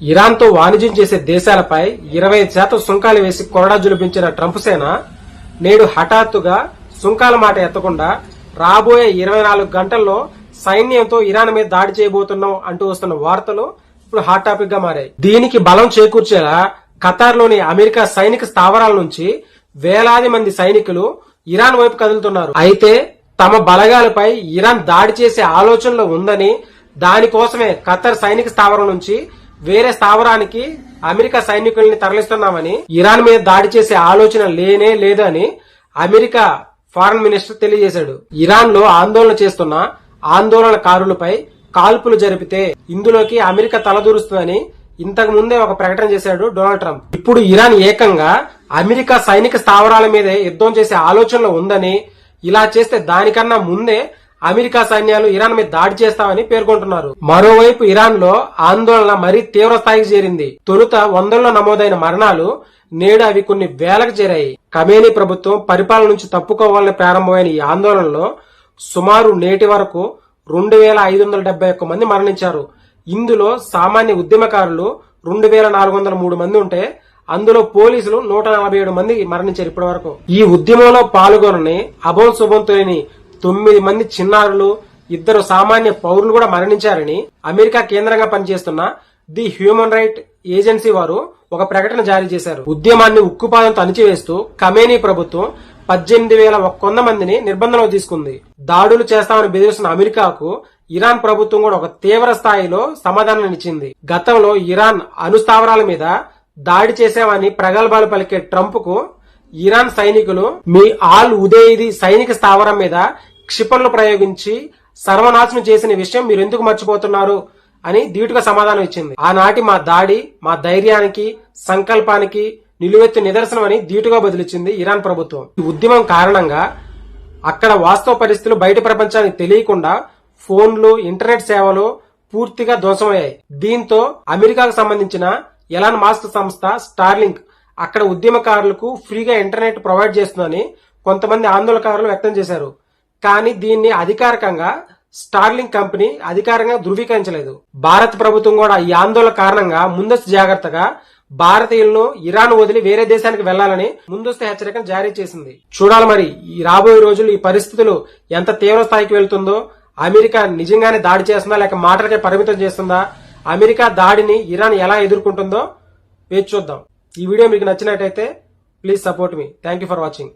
ఇరాన్తో వాణిజ్యం చేసే దేశాలపై ఇరవై శాతం సుంకాలు వేసి కొరడా జులిపించిన ట్రంప్ సేన నేడు హఠాత్తుగా సుంకాల మాట ఎత్తకుండా రాబోయే ఇరవై నాలుగు గంటల్లో సైన్యంతో ఇరాన్ మీద దాడి చేయబోతున్నాం అంటూ వస్తున్న వార్తలు ఇప్పుడు హాట్ టాపిక్గా మారాయి. దీనికి బలం చేకూర్చేలా ఖతార్లోని అమెరికా సైనిక స్థావరాల నుంచి వేలాది మంది సైనికులు ఇరాన్ వైపు కదులుతున్నారు. అయితే తమ బలగాలపై ఇరాన్ దాడి చేసే ఆలోచనలో ఉందని దానికోసమే ఖతర్ సైనిక స్థావరం నుంచి వేరే స్థావరానికి అమెరికా సైనికుల్ని తరలిస్తున్నామని ఇరాన్ మీద దాడి చేసే ఆలోచన లేనే లేదని అమెరికా ఫారెన్ మినిస్టర్ తెలియజేశాడు. ఇరాన్లో ఆందోళన చేస్తున్న ఆందోళనకారులపై కాల్పులు జరిపితే ఇందులోకి అమెరికా తలదూరుస్తుందని ఇంతకు ముందే ఒక ప్రకటన చేశాడు డొనాల్డ్ ట్రంప్. ఇప్పుడు ఇరాన్ ఏకంగా అమెరికా సైనిక స్థావరాల మీదే యుద్ధం చేసే ఆలోచనలో ఉందని ఇలా చేస్తే దానికన్నా ముందే అమెరికా సైన్యాలు ఇరాన్ మీద దాడి చేస్తామని పేర్కొంటున్నారు. మరోవైపు ఇరాన్లో ఆందోళన మరీ తీవ్ర స్థాయికి చేరింది. తొలుత వందల్లో నమోదైన మరణాలు నేడు అవి కొన్ని వేలకు చేరాయి. కమేనీ ప్రభుత్వం పరిపాలన నుంచి తప్పుకోవాలని ప్రారంభమైన ఈ ఆందోళనలో సుమారు నేటి వరకు రెండు వేల ఐదు వందల డెబ్బై ఒక్క మంది మరణించారు. ఇందులో సామాన్య ఉద్యమకారులు రెండు వేల నాలుగు వందల మూడు మంది ఉంటే అందులో పోలీసులు నూట నలభై ఏడు మంది మరణించారు ఇప్పటి వరకు ఈ ఉద్యమంలో పాల్గొనని అభం శుభం తెలియని తొమ్మిది మంది చిన్నారులు ఇద్దరు సామాన్య పౌరులు కూడా మరణించారని అమెరికా కేంద్రంగా పనిచేస్తున్న ది హ్యూమన్ రైట్ ఏజెన్సీ వారు ఒక ప్రకటన జారీ చేశారు. ఉద్యమాన్ని ఉక్కుపాదంతో అణిచివేస్తూ కమేనీ ప్రభుత్వం పద్దెనిమిది వేల ఒక్క వంద మందిని నిర్బంధంలో తీసుకుంది. దాడులు చేస్తామని బెదిరిస్తున్న అమెరికాకు ఇరాన్ ప్రభుత్వం కూడా ఒక తీవ్ర స్థాయిలో సమాధానం ఇచ్చింది. గతంలో ఇరాన్ అణుస్థావరాల మీద దాడి చేసామని ప్రగల్భాలు పలికే ట్రంప్కు ఇరాన్ సైనికులు మీ ఆల్ ఉదేయిది సైనిక స్థావరం మీద క్షిపణులు ప్రయోగించి సర్వనాశనం చేసిన విషయం మీరు ఎందుకు మర్చిపోతున్నారు అని ధీటుగా సమాధానం ఇచ్చింది. ఆనాటి మా దాడి మా ధైర్యానికి సంకల్పానికి నిలువెత్తు నిదర్శనం అని ధీటుగా బదిలిచ్చింది ఇరాన్ ప్రభుత్వం. ఈ ఉద్యమం కారణంగా అక్కడ వాస్తవ పరిస్థితులు బయట ప్రపంచానికి తెలియకుండా ఫోన్లు ఇంటర్నెట్ సేవలు పూర్తిగా ధ్వంసమయ్యాయి. దీంతో అమెరికాకు సంబంధించిన ఎలాన్ మాస్క్ సంస్థ స్టార్లింక్ అక్కడ ఉద్యమకారులకు ఫ్రీగా ఇంటర్నెట్ ప్రొవైడ్ చేస్తుందని కొంతమంది ఆందోళనకారులు వ్యక్తం చేశారు. కానీ దీన్ని అధికారికంగా స్టార్లింగ్ కంపెనీ అధికారంగా ధృవీకరించలేదు. భారత ప్రభుత్వం కూడా ఈ ఆందోళన కారణంగా ముందస్తు జాగ్రత్తగా భారతీయులను ఇరాన్ వదిలి వేరే దేశానికి వెళ్ళాలని ముందస్తు హెచ్చరికను జారీ చేసింది. చూడాలి మరి ఈ రాబోయే రోజులు ఈ పరిస్థితులు ఎంత తీవ్ర స్థాయికి వెళ్తుందో అమెరికా నిజంగానే దాడి చేస్తుందా లేక మాటలకే పరిమితం చేస్తుందా అమెరికా దాడిని ఇరాన్ ఎలా ఎదుర్కొంటుందో వేచి చూద్దాం. ఈ వీడియో మీకు నచ్చినట్టయితే please support me. Thank you for watching.